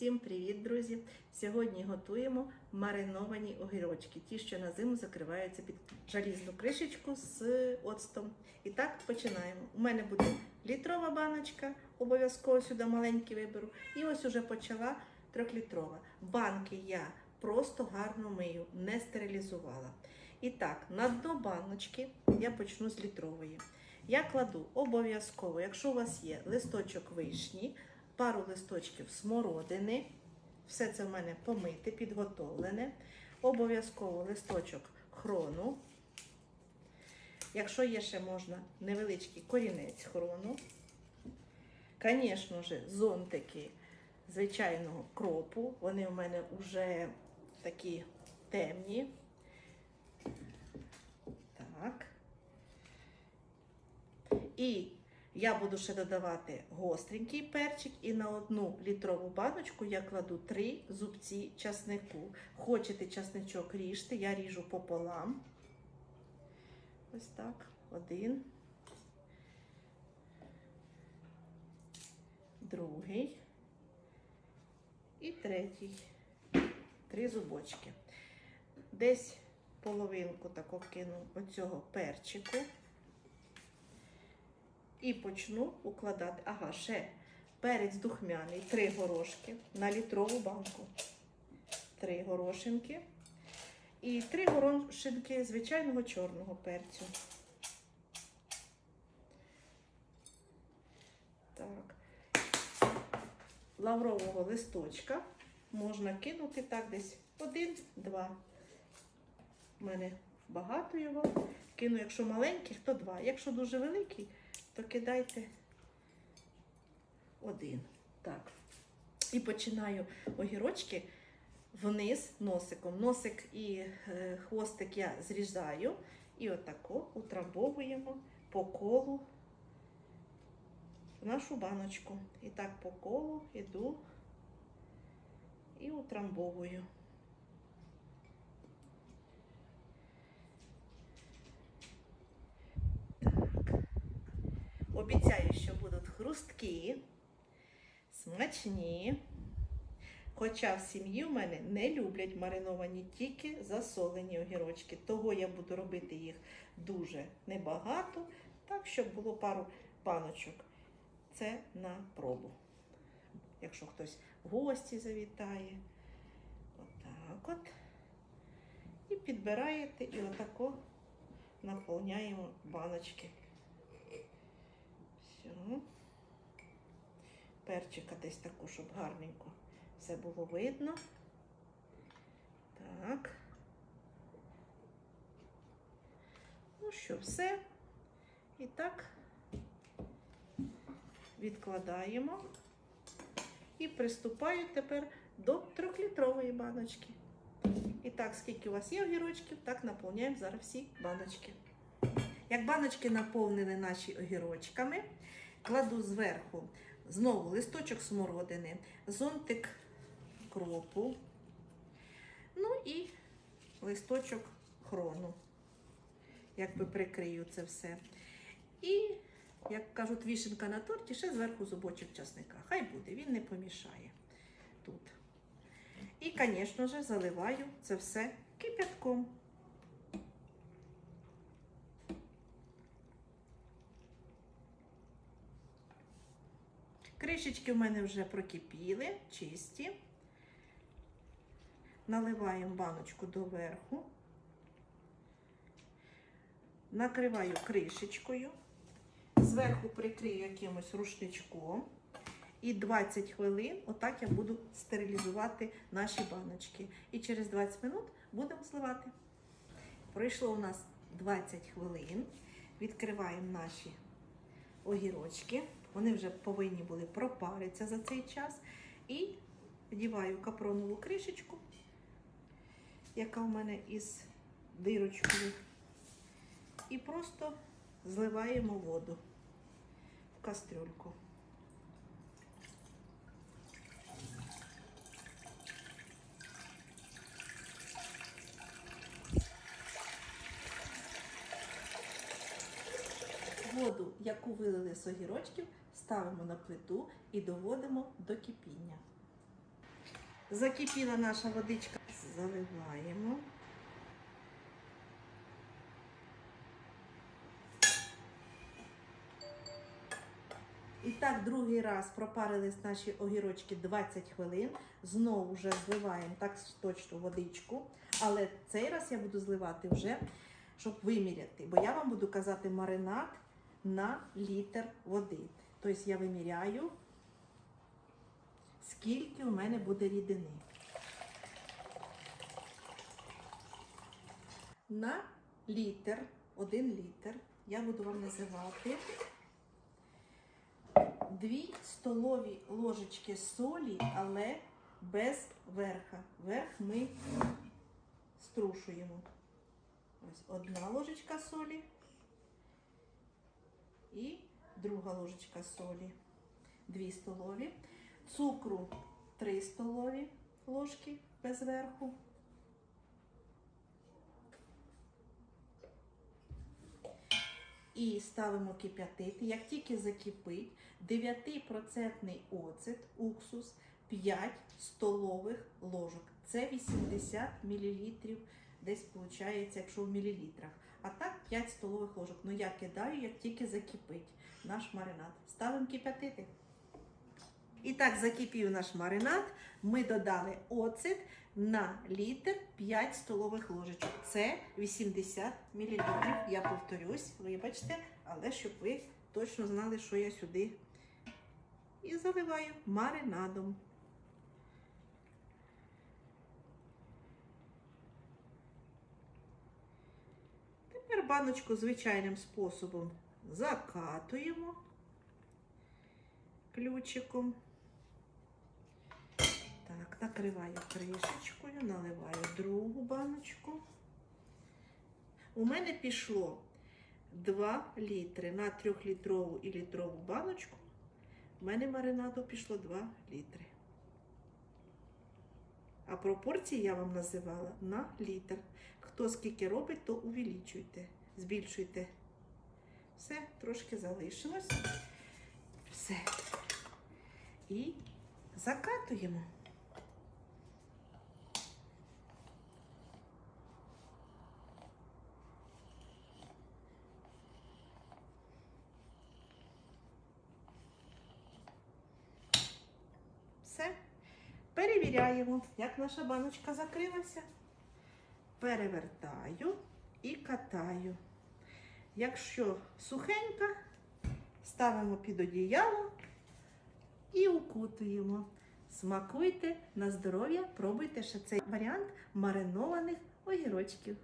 Всім привіт, друзі! Сьогодні готуємо мариновані огірочки, ті, що на зиму закриваються під жалізну кришечку з оцтом. І так починаємо. У мене буде літрова баночка, обов'язково сюди маленькі виберу. І ось уже почала трьохлітрова. Банки я просто гарно мию, не стерилізувала. І так, на дно баночки я почну з літрової. Я кладу обов'язково, якщо у вас є листочок вишні, пару листочків смородини. Все це в мене помите, підготовлене. Обов'язково листочок хрону. Якщо є ще можна невеличкий корінець хрону. Звісно ж, зонтики звичайного кропу. Вони у мене вже такі темні. Так. І я буду ще додавати гостренький перчик, і на одну літрову баночку я кладу три зубці часнику. Хочете часничок ріжте, я ріжу пополам. Ось так. Один. Другий. І третій. Три зубочки. Десь половинку таку кину оцього перчику. І почну укладати. Ага, ще перець духмяний, три горошки на літрову банку. Три горошинки. І три горошинки звичайного чорного перцю. Так. Лаврового листочка можна кинути так десь один-два. У мене багато його. Кину, якщо маленьких, то два. Якщо дуже великий, то кидайте один. Так. І починаю огірочки вниз носиком. Носик і е, хвостик я зрізаю. І отако утрамбовуємо по колу в нашу баночку. І так по колу іду і утрамбовую. Обіцяю, що будуть хрусткі, смачні. Хоча в сім'ї в мене не люблять мариновані тільки засолені огірочки. Того я буду робити їх дуже небагато, так, щоб було пару паночок. Це на пробу. Якщо хтось в гості завітає. Отак от. І підбираєте і отако наповняємо баночки. Все. Перчика десь таку, щоб гарненько все було видно. Так. Ну що, все. І так відкладаємо. І приступаю тепер до трьохлітрової баночки. І так, скільки у вас є огірочків, так наповняємо зараз всі баночки. Як баночки наповнили наші огірочками, кладу зверху знову листочок смородини, зонтик кропу, ну і листочок хрону. Якби прикрию це все. І, як кажуть, вішенка на торті, ще зверху зубочок часника. Хай буде, він не помішає тут. І, звісно ж, заливаю це все кипятком. Кришечки в мене вже прокипіли, чисті. Наливаємо баночку доверху, накриваю кришечкою, зверху прикрию якимось рушничком. І 20 хвилин отак я буду стерилізувати наші баночки. І через 20 минут будемо зливати. Пройшло у нас 20 хвилин. Відкриваємо наші огірочки. Вони вже повинні були пропаритися за цей час. І вдіваю капронову кришечку, яка у мене із дирочкою. І просто зливаємо воду в кастрюльку. Воду, яку вилили з огірочків, ставимо на плиту і доводимо до кипіння. Закипіла наша водичка. Заливаємо. І так, другий раз пропарились наші огірочки 20 хвилин. Знову вже зливаємо так точно водичку. Але цей раз я буду зливати вже, щоб виміряти. Бо я вам буду казати маринад на літр води. Тобто я виміряю, скільки у мене буде рідини. На літр, один літр, я буду вам називати 2 столові ложечки солі, але без верха. Верх ми струшуємо. Ось одна ложечка солі і друга ложечка солі. 2 столові. Цукру 3 столові ложки без верху. І ставимо кип'ятити. Як тільки закипить, 9% оцет, уксус, 5 столових ложок. Це 80 мл, десь виходить, якщо в мілілітрах. А так 5 столових ложок. Ну я кидаю, як тільки закипить наш маринад. Ставимо кип'ятити. І так, закипів наш маринад. Ми додали оцет на літр 5 столових ложечок. Це 80 мл. Я повторюсь, вибачте, але щоб ви точно знали, що я сюди і заливаю маринадом. Баночку звичайним способом закатуємо ключиком. Так, накриваю кришечкою, наливаю другу баночку. У мене пішло 2 літри на 3-літрову і літрову баночку. У мене маринаду пішло 2 літри. А пропорції я вам називала на літр. Хто скільки робить, то увеличуйте, збільшуйте. Все, трошки залишилось. Все. І закатуємо. Все. Перевіряємо, як наша баночка закрилася. Перевертаю і катаю. Якщо сухенька, ставимо під одіяло і укутуємо. Смакуйте на здоров'я, пробуйте ще цей варіант маринованих огірочків.